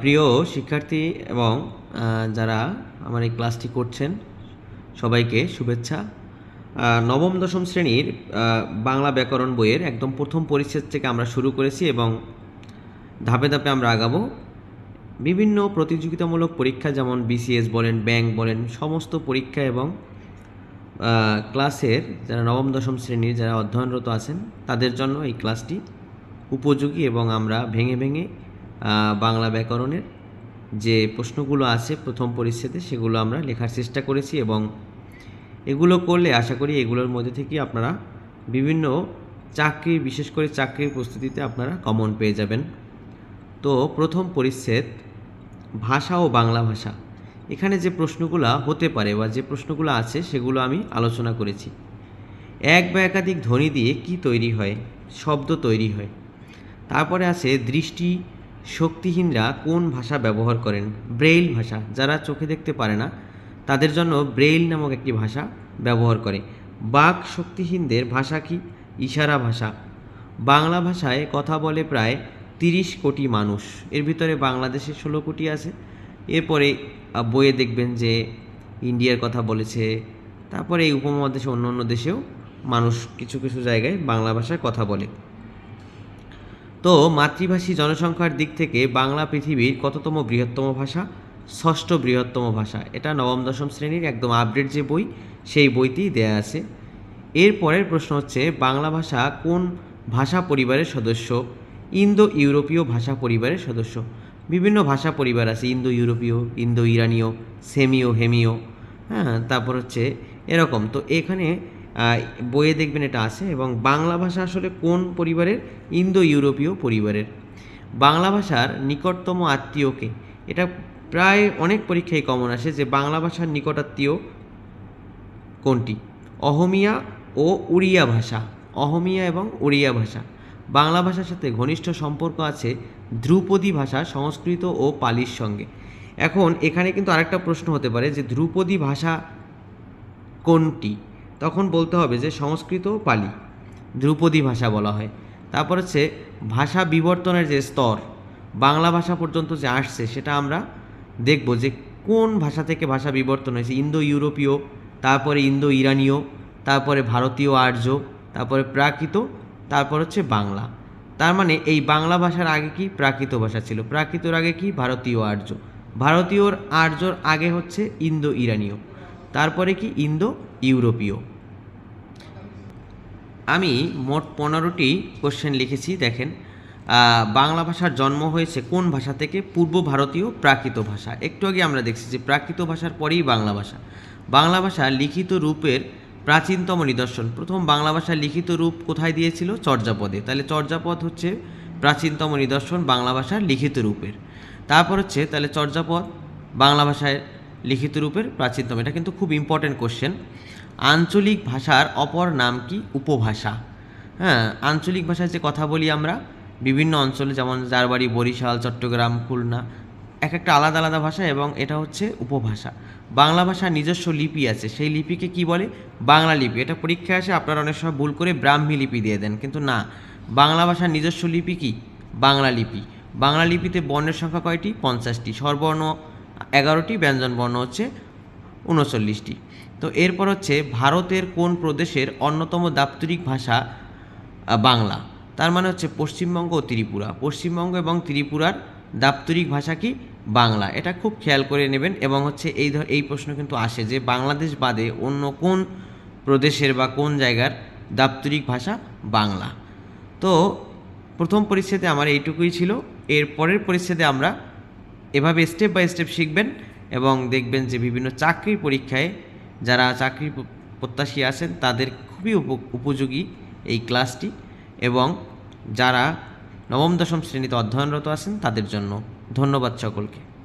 প্রিয় শিক্ষার্থী এবং যারা আমার এই ক্লাসটি করছেন, সবাইকে শুভেচ্ছা। নবম, দশম শ্রেণির বাংলা ব্যাকরণ বইয়ের একদম প্রথম পরিচ্ছেদ থেকে আমরা শুরু করেছি এবং ধাপে ধাপে আমরা আগাবো। বিভিন্ন প্রতিযোগিতামূলক পরীক্ষা যেমন বিসিএস বলেন, ব্যাংক বলেন, সমস্ত পরীক্ষা এবং ক্লাসের যারা নবম, দশম শ্রেণির যারা অধ্যয়নরত আছেন, তাদের জন্য এই ক্লাসটি উপযোগী এবং আমরা ভেঙে ভেঙে বাংলা ব্যাকরণের যে প্রশ্নগুলো আছে প্রথম পরিচ্ছেদে, সেগুলো আমরা লেখার চেষ্টা করেছি এবং এগুলো করলে আশা করি এগুলোর মধ্যে থেকে আপনারা বিভিন্ন চাকরি, বিশেষ করে চাকরির প্রস্তুতিতে আপনারা কমন পেয়ে যাবেন। তো প্রথম পরিচ্ছেদ, ভাষা ও বাংলা ভাষা। এখানে যে প্রশ্নগুলো হতে পারে বা যে প্রশ্নগুলো আছে, সেগুলো আমি আলোচনা করেছি। এক বা একাধিক ধ্বনি দিয়ে কি তৈরি হয়, শব্দ তৈরি হয়। তারপরে আছে দৃষ্টি শক্তিহীনরা কোন ভাষা ব্যবহার করেন? ব্রেইল ভাষা। যারা চোখে দেখতে পারে না, তাদের জন্য ব্রেইল নামক একটি ভাষা ব্যবহার করে। বাক শক্তিহীনদের ভাষা কি? ইশারা ভাষা। বাংলা ভাষায় কথা বলে প্রায় তিরিশ কোটি মানুষ। এর ভিতরে বাংলাদেশে ষোলো কোটি আছে। এরপরে বইয়ে দেখবেন যে ইন্ডিয়ার কথা বলেছে। তারপরে এই উপমহাদেশে অন্য অন্য দেশেও মানুষ কিছু কিছু জায়গায় বাংলা ভাষায় কথা বলে। তো মাতৃভাষী জনসংখ্যার দিক থেকে বাংলা পৃথিবীর কততম বৃহত্তম ভাষা? ষষ্ঠ বৃহত্তম ভাষা। এটা নবম, দশম শ্রেণির একদম আপডেট যে বই, সেই বইতেই দেয়া আছে। এর পরের প্রশ্ন হচ্ছে, বাংলা ভাষা কোন ভাষা পরিবারের সদস্য? ইন্দো ইউরোপীয় ভাষা পরিবারের সদস্য। বিভিন্ন ভাষা পরিবার আছে ইন্দো ইউরোপীয় ইন্দো ইরানীয় সেমিও হেমিও হ্যাঁ তারপর হচ্ছে এরকম। তো এখানে বইয়ে দেখবেন এটা আছে এবং বাংলা ভাষা আসলে কোন পরিবারের? ইন্দো ইউরোপীয় পরিবারের। বাংলা ভাষার নিকটতম আত্মীয়কে এটা প্রায় অনেক পরীক্ষায় কমন আসে যে বাংলা ভাষার নিকট আত্মীয় কোনটি? অহমিয়া ও উড়িয়া ভাষা। অহমিয়া এবং উড়িয়া ভাষা। বাংলা ভাষার সাথে ঘনিষ্ঠ সম্পর্ক আছে ধ্রুপদী ভাষা সংস্কৃত ও পালির সঙ্গে। এখন এখানে কিন্তু আরেকটা প্রশ্ন হতে পারে যে ধ্রুপদী ভাষা কোনটি? তখন বলতে হবে যে সংস্কৃত পালি, ধ্রুপদী ভাষা বলা হয়। তারপর হচ্ছে ভাষা বিবর্তনের যে স্তর, বাংলা ভাষা পর্যন্ত যে আসছে সেটা আমরা দেখব যে কোন ভাষা থেকে ভাষা বিবর্তন হয়েছে। ইন্দো ইউরোপীয় তারপরে ইন্দো ইরানীয় তারপরে ভারতীয় আর্য, তারপরে প্রাকৃত, তারপর হচ্ছে বাংলা। তার মানে এই বাংলা ভাষার আগে কি প্রাকৃত ভাষা ছিল? প্রাকৃতর আগে কি? ভারতীয় আর্য। ভারতীয়র আর্যর আগে হচ্ছে ইন্দো ইরানীয় তারপরে কি? ইন্দো, ইউরোপীয়। আমি মোট পনেরোটি কোশ্চেন লিখেছি, দেখেন। বাংলা ভাষার জন্ম হয়েছে কোন ভাষা থেকে? পূর্ব ভারতীয়, প্রাকৃত ভাষা। একটু আগে আমরা দেখছি যে প্রাকৃত ভাষার পরেই বাংলা ভাষা। বাংলা ভাষা লিখিত রূপের প্রাচীনতম নিদর্শন। প্রথম বাংলা ভাষার লিখিত রূপ কোথায় দিয়েছিল? চর্যাপদে। তাহলে চর্যাপদ হচ্ছে প্রাচীনতম নিদর্শন বাংলা ভাষার লিখিত রূপের। তারপর হচ্ছে, তাহলে চর্যাপদ বাংলা ভাষায় লিখিত রূপের প্রাচীনতম। এটা কিন্তু খুব ইম্পর্টেন্ট কোশ্চেন আঞ্চলিক ভাষার অপর নাম কি? উপভাষা। হ্যাঁ আঞ্চলিক ভাষায় যে কথা বলি আমরা, বিভিন্ন অঞ্চলে যেমন যার বাড়ি বরিশাল, চট্টগ্রাম, খুলনা, এক একটা আলাদা আলাদা ভাষা এবং এটা হচ্ছে উপভাষা। বাংলা ভাষার নিজস্ব লিপি আছে। সেই লিপিকে কি বলে? বাংলা লিপি। এটা পরীক্ষায় আসে, আপনারা অনেক সময় ভুল করে ব্রাহ্মী লিপি দিয়ে দেন। কিন্তু না, বাংলা ভাষার নিজস্ব লিপি কি? বাংলা লিপি। বাংলা লিপিতে বর্ণের সংখ্যা কয়টি? পঞ্চাশটি। স্বরবর্ণ এগারোটি ব্যঞ্জন বর্ণ হচ্ছে উনচল্লিশটি। তো এরপর হচ্ছে ভারতের কোন প্রদেশের অন্যতম দাপ্তরিক ভাষা বাংলা? তার মানে হচ্ছে পশ্চিমবঙ্গ ও ত্রিপুরা। পশ্চিমবঙ্গ এবং ত্রিপুরার দাপ্তরিক ভাষা কি? বাংলা। এটা খুব খেয়াল করে নেবেন এবং হচ্ছে এই ধর, এই প্রশ্ন কিন্তু আসে যে বাংলাদেশ বাদে অন্য কোন প্রদেশের বা কোন জায়গার দাপ্তরিক ভাষা বাংলা? তো প্রথম পরিচ্ছেদে আমার এইটুকুই ছিল। এর পরের পরিচ্ছেদে আমরা এভাবে স্টেপ বাই স্টেপ শিখবেন এবং দেখবেন যে বিভিন্ন চাকরির পরীক্ষায় যারা চাকরি প্রত্যাশী আছেন, তাদের খুবই উপ- উপযোগী এই ক্লাসটি এবং যারা নবম দশম শ্রেণীতে অধ্যয়নরত আছেন, তাদের জন্য ধন্যবাদ সকলকে।